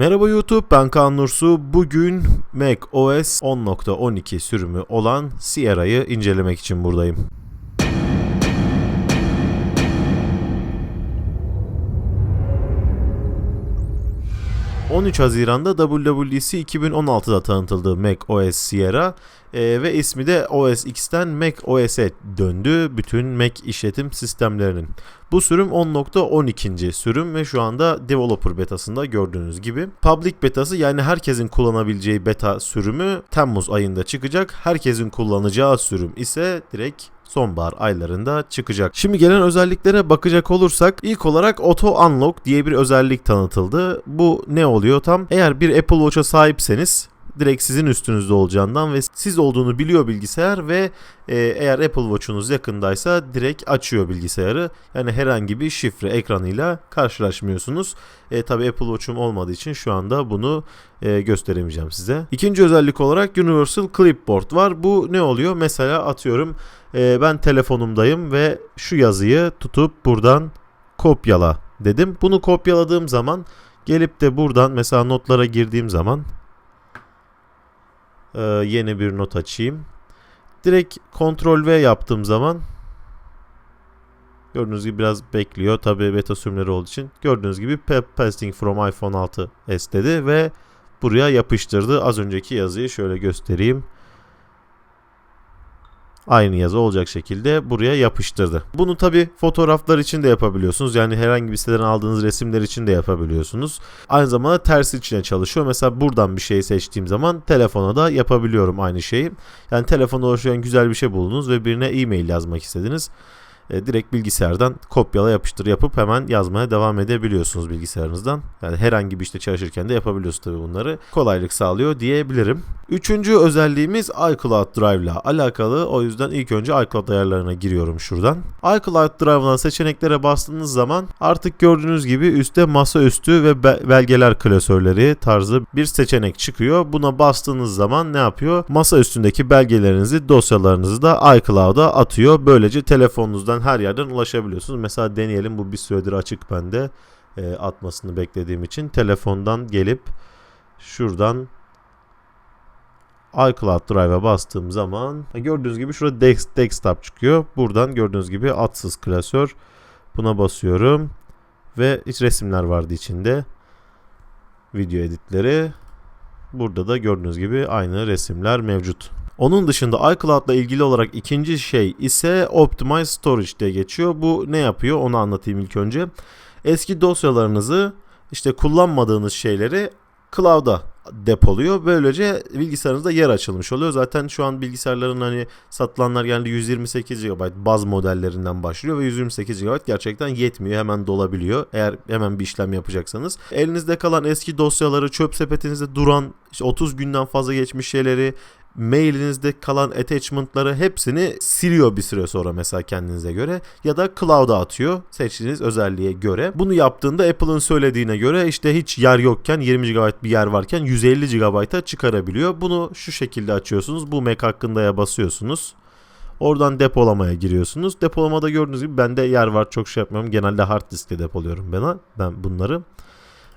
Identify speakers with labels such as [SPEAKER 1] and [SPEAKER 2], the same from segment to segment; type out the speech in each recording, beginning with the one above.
[SPEAKER 1] Merhaba YouTube ben Kaan Nursu. Bugün Mac OS 10.12 sürümü olan Sierra'yı incelemek için buradayım. ...13 Haziran'da WWDC 2016'da tanıtıldı Mac OS Sierra e, ve ismi de OS X'ten Mac OS'e döndü bütün Mac işletim sistemlerinin. Bu sürüm 10.12. sürüm ve şu anda developer betasında gördüğünüz gibi. Public betası yani herkesin kullanabileceği beta sürümü Temmuz ayında çıkacak. Herkesin kullanacağı sürüm ise direkt sonbahar aylarında çıkacak. Şimdi gelen özelliklere bakacak olursak ilk olarak Auto Unlock diye bir özellik tanıtıldı. Bu ne oluyor tam? Eğer bir Apple Watch'a sahipseniz direkt sizin üstünüzde olacağından ve siz olduğunu biliyor bilgisayar ve e, eğer Apple Watch'unuz yakındaysa direkt açıyor bilgisayarı. Yani herhangi bir şifre ekranıyla karşılaşmıyorsunuz. E, Tabi Apple Watch'um olmadığı için şu anda bunu e, gösteremeyeceğim size. İkinci özellik olarak Universal Clipboard var. Bu ne oluyor? Mesela atıyorum e, ben telefonumdayım ve şu yazıyı tutup buradan kopyala dedim. Bunu kopyaladığım zaman gelip de buradan mesela notlara girdiğim zaman ee, yeni bir not açayım. Direkt Ctrl V yaptığım zaman gördüğünüz gibi biraz bekliyor. Tabi beta sürümleri olduğu için. Gördüğünüz gibi pasting from iPhone 6s dedi ve buraya yapıştırdı. Az önceki yazıyı şöyle göstereyim aynı yazı olacak şekilde buraya yapıştırdı. Bunu tabi fotoğraflar için de yapabiliyorsunuz. Yani herhangi bir siteden aldığınız resimler için de yapabiliyorsunuz. Aynı zamanda ters içine çalışıyor. Mesela buradan bir şey seçtiğim zaman telefona da yapabiliyorum aynı şeyi. Yani telefonda oluşan güzel bir şey buldunuz ve birine e-mail yazmak istediniz e, direkt bilgisayardan kopyala yapıştır yapıp hemen yazmaya devam edebiliyorsunuz bilgisayarınızdan. Yani herhangi bir işte çalışırken de yapabiliyorsunuz tabii bunları. Kolaylık sağlıyor diyebilirim. Üçüncü özelliğimiz iCloud Drive ile alakalı. O yüzden ilk önce iCloud ayarlarına giriyorum şuradan. iCloud Drive'dan seçeneklere bastığınız zaman artık gördüğünüz gibi üstte masaüstü ve belgeler klasörleri tarzı bir seçenek çıkıyor. Buna bastığınız zaman ne yapıyor? Masa üstündeki belgelerinizi, dosyalarınızı da iCloud'a atıyor. Böylece telefonunuzdan her yerden ulaşabiliyorsunuz. Mesela deneyelim bu bir süredir açık bende e, atmasını beklediğim için. Telefondan gelip şuradan iCloud Drive'a bastığım zaman gördüğünüz gibi şurada desktop çıkıyor. Buradan gördüğünüz gibi atsız klasör. Buna basıyorum. Ve hiç resimler vardı içinde. Video editleri. Burada da gördüğünüz gibi aynı resimler mevcut. Onun dışında iCloud'la ilgili olarak ikinci şey ise Optimize Storage diye geçiyor. Bu ne yapıyor onu anlatayım ilk önce. Eski dosyalarınızı işte kullanmadığınız şeyleri cloud'a depoluyor. Böylece bilgisayarınızda yer açılmış oluyor. Zaten şu an bilgisayarların hani satılanlar geldi 128 GB baz modellerinden başlıyor ve 128 GB gerçekten yetmiyor. Hemen dolabiliyor. Eğer hemen bir işlem yapacaksanız. Elinizde kalan eski dosyaları çöp sepetinizde duran işte 30 günden fazla geçmiş şeyleri mailinizde kalan attachment'ları hepsini siliyor bir süre sonra mesela kendinize göre ya da cloud'a atıyor seçtiğiniz özelliğe göre. Bunu yaptığında Apple'ın söylediğine göre işte hiç yer yokken 20 GB bir yer varken 150 GB'a çıkarabiliyor. Bunu şu şekilde açıyorsunuz. Bu Mac hakkındaya basıyorsunuz. Oradan depolamaya giriyorsunuz. Depolamada gördüğünüz gibi bende yer var çok şey yapmıyorum. Genelde hard diskte depoluyorum ben, ben bunları.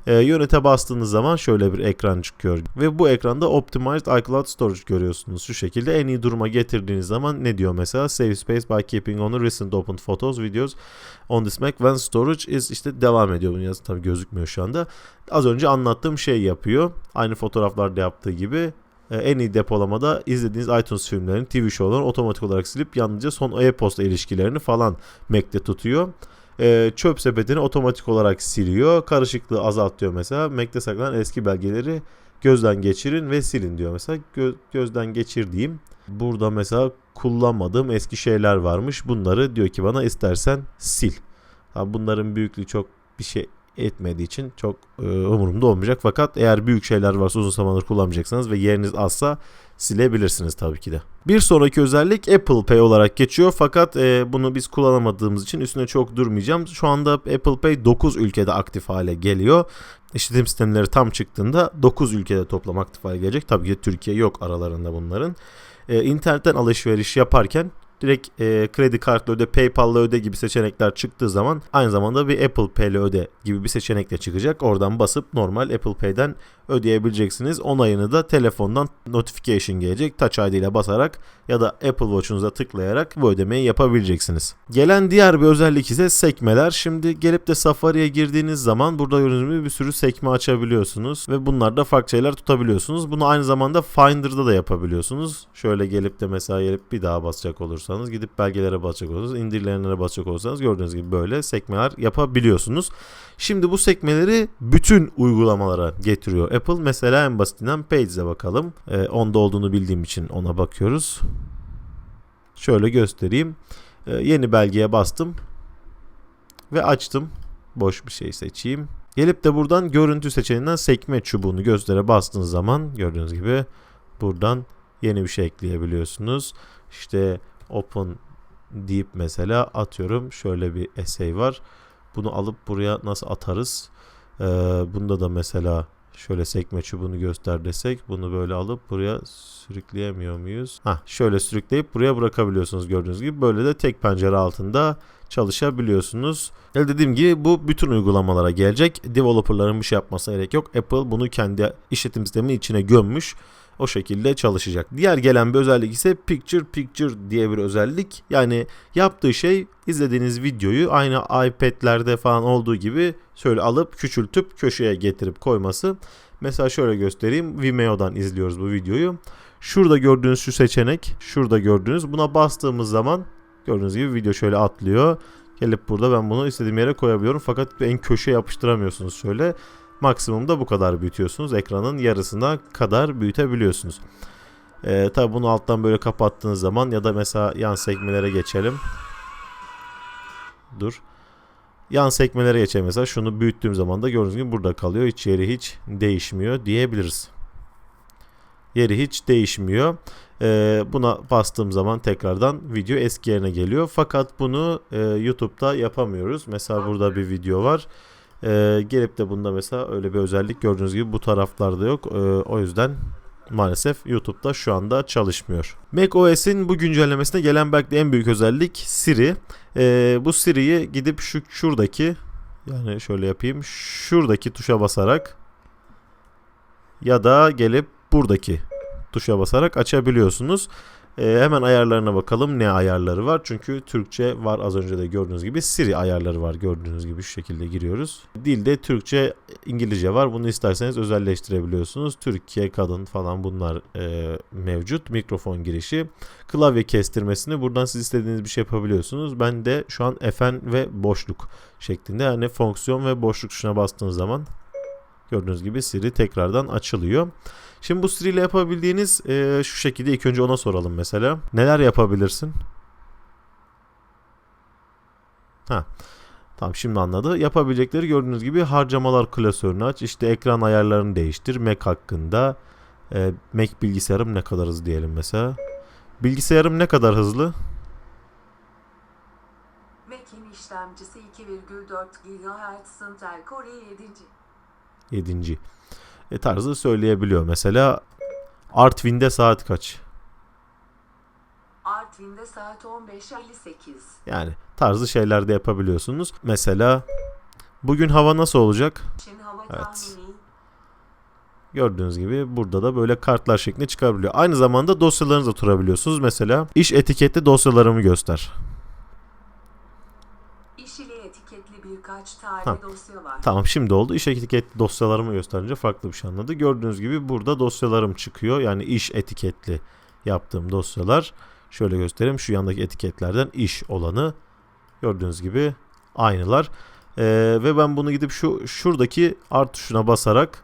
[SPEAKER 1] E, yönete bastığınız zaman şöyle bir ekran çıkıyor. Ve bu ekranda Optimized iCloud Storage görüyorsunuz. Şu şekilde en iyi duruma getirdiğiniz zaman ne diyor mesela? Save space by keeping on recent opened photos, videos on this Mac when storage is işte devam ediyor. Bunun yazı tabii gözükmüyor şu anda. Az önce anlattığım şey yapıyor. Aynı fotoğraflarda yaptığı gibi e, en iyi depolamada izlediğiniz iTunes filmlerini, TV show'larını otomatik olarak silip yalnızca son e-posta ilişkilerini falan Mac'te tutuyor e, çöp sepetini otomatik olarak siliyor. Karışıklığı azaltıyor mesela. Mac'te saklanan eski belgeleri gözden geçirin ve silin diyor mesela. Gö- gözden geçirdiğim burada mesela kullanmadığım eski şeyler varmış. Bunları diyor ki bana istersen sil. Ha, bunların büyüklüğü çok bir şey etmediği için çok e, umurumda olmayacak. Fakat eğer büyük şeyler varsa uzun zamandır kullanmayacaksanız ve yeriniz azsa silebilirsiniz tabii ki de. Bir sonraki özellik Apple Pay olarak geçiyor fakat e, bunu biz kullanamadığımız için üstüne çok durmayacağım. Şu anda Apple Pay 9 ülkede aktif hale geliyor. İşletim sistemleri tam çıktığında 9 ülkede toplam aktif hale gelecek. Tabii ki Türkiye yok aralarında bunların. E, alışveriş yaparken direkt e, kredi kartla öde, PayPal'la öde gibi seçenekler çıktığı zaman aynı zamanda bir Apple Pay ile öde gibi bir seçenek de çıkacak. Oradan basıp normal Apple Pay'den ödeyebileceksiniz. Onayını da telefondan notification gelecek. Touch ID ile basarak ya da Apple Watch'unuza tıklayarak bu ödemeyi yapabileceksiniz. Gelen diğer bir özellik ise sekmeler. Şimdi gelip de Safari'ye girdiğiniz zaman burada gördüğünüz bir sürü sekme açabiliyorsunuz ve bunlarda farklı şeyler tutabiliyorsunuz. Bunu aynı zamanda Finder'da da yapabiliyorsunuz. Şöyle gelip de mesela gelip bir daha basacak olursanız gidip belgelere basacak olursanız indirilenlere basacak olursanız gördüğünüz gibi böyle sekmeler yapabiliyorsunuz. Şimdi bu sekmeleri bütün uygulamalara getiriyor Apple. Mesela en basitinden Pages'e bakalım. Ee, onda olduğunu bildiğim için ona bakıyoruz. Şöyle göstereyim. Ee, yeni belgeye bastım. Ve açtım. Boş bir şey seçeyim. Gelip de buradan görüntü seçeneğinden sekme çubuğunu göstere bastığınız zaman gördüğünüz gibi buradan yeni bir şey ekleyebiliyorsunuz. İşte open deyip mesela atıyorum şöyle bir essay var. Bunu alıp buraya nasıl atarız? Ee, bunda da mesela şöyle sekme çubuğunu göster desek bunu böyle alıp buraya sürükleyemiyor muyuz? Ha şöyle sürükleyip buraya bırakabiliyorsunuz gördüğünüz gibi. Böyle de tek pencere altında çalışabiliyorsunuz. Ya dediğim gibi bu bütün uygulamalara gelecek. Developerların bir şey yapmasına gerek yok. Apple bunu kendi işletim sisteminin içine gömmüş. O şekilde çalışacak. Diğer gelen bir özellik ise Picture Picture diye bir özellik. Yani yaptığı şey izlediğiniz videoyu aynı iPad'lerde falan olduğu gibi şöyle alıp küçültüp köşeye getirip koyması. Mesela şöyle göstereyim. Vimeo'dan izliyoruz bu videoyu. Şurada gördüğünüz şu seçenek, şurada gördüğünüz buna bastığımız zaman gördüğünüz gibi video şöyle atlıyor. Gelip burada ben bunu istediğim yere koyabiliyorum fakat en köşeye yapıştıramıyorsunuz şöyle. Maksimumda bu kadar büyütüyorsunuz. Ekranın yarısına kadar büyütebiliyorsunuz. Ee, Tabi bunu alttan böyle kapattığınız zaman ya da mesela yan sekmelere geçelim. Dur. Yan sekmelere geçelim mesela. Şunu büyüttüğüm zaman da gördüğünüz gibi burada kalıyor. Hiç yeri hiç değişmiyor diyebiliriz. Yeri hiç değişmiyor. Ee, buna bastığım zaman tekrardan video eski yerine geliyor. Fakat bunu e, YouTube'da yapamıyoruz. Mesela burada bir video var. Ee, gelip de bunda mesela öyle bir özellik gördüğünüz gibi bu taraflarda yok. Ee, o yüzden maalesef YouTube'da şu anda çalışmıyor. macOS'in bu güncellemesine gelen belki de en büyük özellik Siri. Ee, bu Siri'yi gidip şu şuradaki yani şöyle yapayım. Şuradaki tuşa basarak ya da gelip buradaki tuşa basarak açabiliyorsunuz. Ee, hemen ayarlarına bakalım ne ayarları var. Çünkü Türkçe var az önce de gördüğünüz gibi. Siri ayarları var gördüğünüz gibi şu şekilde giriyoruz. Dilde Türkçe, İngilizce var. Bunu isterseniz özelleştirebiliyorsunuz. Türkiye, kadın falan bunlar e, mevcut. Mikrofon girişi. Klavye kestirmesini buradan siz istediğiniz bir şey yapabiliyorsunuz. Ben de şu an Fn ve boşluk şeklinde yani fonksiyon ve boşluk tuşuna bastığınız zaman gördüğünüz gibi Siri tekrardan açılıyor. Şimdi bu Siri ile yapabildiğiniz e, şu şekilde ilk önce ona soralım mesela. Neler yapabilirsin? Ha. Tamam şimdi anladı. Yapabilecekleri gördüğünüz gibi harcamalar klasörünü aç. İşte ekran ayarlarını değiştir. Mac hakkında. E, Mac bilgisayarım ne kadar hızlı diyelim mesela. Bilgisayarım ne kadar hızlı?
[SPEAKER 2] Mac'in işlemcisi 2,4 GHz Intel Core 7.
[SPEAKER 1] 7. E, tarzı söyleyebiliyor. Mesela Artwin'de saat kaç?
[SPEAKER 2] Artvin'de saat 15.58.
[SPEAKER 1] Yani tarzı şeyler de yapabiliyorsunuz. Mesela bugün hava nasıl olacak?
[SPEAKER 2] Çin hava
[SPEAKER 1] Evet.
[SPEAKER 2] tahmini
[SPEAKER 1] Gördüğünüz gibi burada da böyle kartlar şeklinde çıkabiliyor. Aynı zamanda dosyalarınızı da turabiliyorsunuz. Mesela iş etiketli dosyalarımı göster.
[SPEAKER 2] iş ile birkaç tane
[SPEAKER 1] Ha.
[SPEAKER 2] dosya var.
[SPEAKER 1] Tamam şimdi oldu. İş etiketli dosyalarımı gösterince farklı bir şey anladı. Gördüğünüz gibi burada dosyalarım çıkıyor. Yani iş etiketli yaptığım dosyalar. Şöyle göstereyim. Şu yandaki etiketlerden iş olanı. Gördüğünüz gibi aynılar. Ee, ve ben bunu gidip şu şuradaki art tuşuna basarak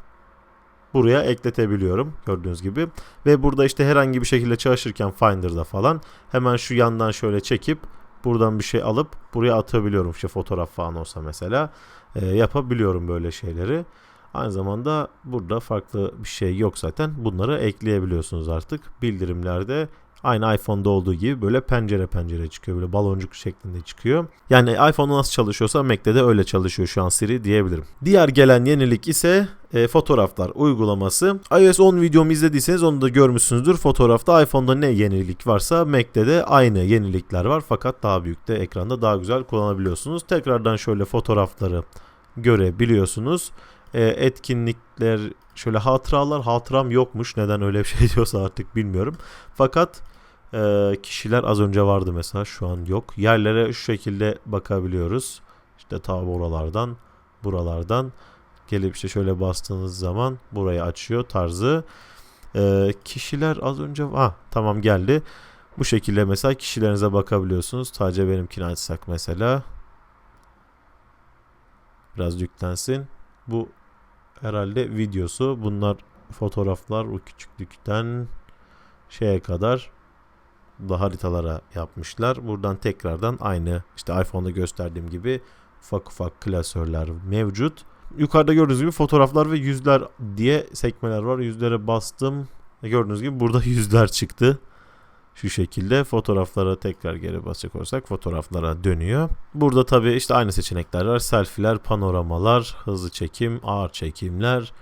[SPEAKER 1] buraya ekletebiliyorum. Gördüğünüz gibi. Ve burada işte herhangi bir şekilde çalışırken Finder'da falan hemen şu yandan şöyle çekip buradan bir şey alıp buraya atabiliyorum. İşte fotoğraf falan olsa mesela. Ee, yapabiliyorum böyle şeyleri. Aynı zamanda burada farklı bir şey yok zaten. Bunları ekleyebiliyorsunuz artık. Bildirimlerde Aynı iPhone'da olduğu gibi böyle pencere pencere çıkıyor. Böyle baloncuk şeklinde çıkıyor. Yani iPhone'da nasıl çalışıyorsa Mac'te de öyle çalışıyor şu an Siri diyebilirim. Diğer gelen yenilik ise e, fotoğraflar uygulaması. iOS 10 videomu izlediyseniz onu da görmüşsünüzdür. Fotoğrafta iPhone'da ne yenilik varsa Mac'te de aynı yenilikler var. Fakat daha büyük de ekranda daha güzel kullanabiliyorsunuz. Tekrardan şöyle fotoğrafları görebiliyorsunuz. E, etkinlikler şöyle hatıralar hatıram yokmuş. Neden öyle bir şey diyorsa artık bilmiyorum. Fakat e, kişiler az önce vardı mesela şu an yok. Yerlere şu şekilde bakabiliyoruz. İşte ta oralardan buralardan gelip işte şöyle bastığınız zaman burayı açıyor tarzı. E, kişiler az önce ha tamam geldi. Bu şekilde mesela kişilerinize bakabiliyorsunuz. Sadece benimkini açsak mesela. Biraz yüklensin. Bu herhalde videosu. Bunlar fotoğraflar o küçüklükten şeye kadar da haritalara yapmışlar. Buradan tekrardan aynı işte iPhone'da gösterdiğim gibi ufak ufak klasörler mevcut. Yukarıda gördüğünüz gibi fotoğraflar ve yüzler diye sekmeler var. Yüzlere bastım. Gördüğünüz gibi burada yüzler çıktı. Şu şekilde fotoğraflara tekrar geri basacak olursak fotoğraflara dönüyor. Burada tabii işte aynı seçenekler var. Selfiler, panoramalar, hızlı çekim, ağır çekimler.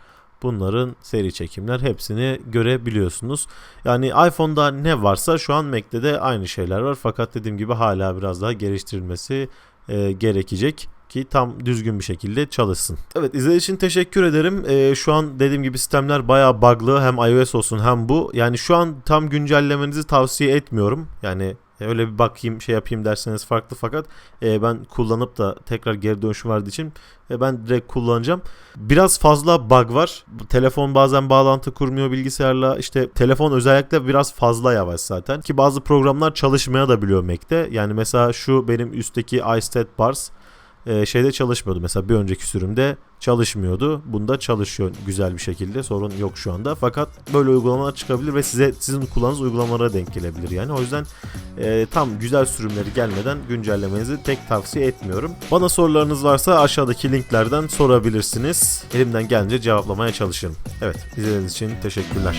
[SPEAKER 1] Bunların seri çekimler hepsini görebiliyorsunuz. Yani iPhone'da ne varsa şu an Mac'te de aynı şeyler var. Fakat dediğim gibi hala biraz daha geliştirilmesi e, gerekecek ki tam düzgün bir şekilde çalışsın. Evet izlediğiniz için teşekkür ederim. Ee, şu an dediğim gibi sistemler bayağı bug'lı hem iOS olsun hem bu. Yani şu an tam güncellemenizi tavsiye etmiyorum. Yani öyle bir bakayım şey yapayım derseniz farklı fakat e, ben kullanıp da tekrar geri dönüşüm verdiği için e, ben direkt kullanacağım. Biraz fazla bug var. Telefon bazen bağlantı kurmuyor bilgisayarla. İşte telefon özellikle biraz fazla yavaş zaten. Ki bazı programlar çalışmaya da biliyor Mac'te. Yani mesela şu benim üstteki iStat Bars e, şeyde çalışmıyordu. Mesela bir önceki sürümde çalışmıyordu. Bunda çalışıyor güzel bir şekilde. Sorun yok şu anda. Fakat böyle uygulamalar çıkabilir ve size sizin kullandığınız uygulamalara denk gelebilir yani. O yüzden e, tam güzel sürümleri gelmeden güncellemenizi tek tavsiye etmiyorum. Bana sorularınız varsa aşağıdaki linklerden sorabilirsiniz. Elimden gelince cevaplamaya çalışırım. Evet, izlediğiniz için teşekkürler.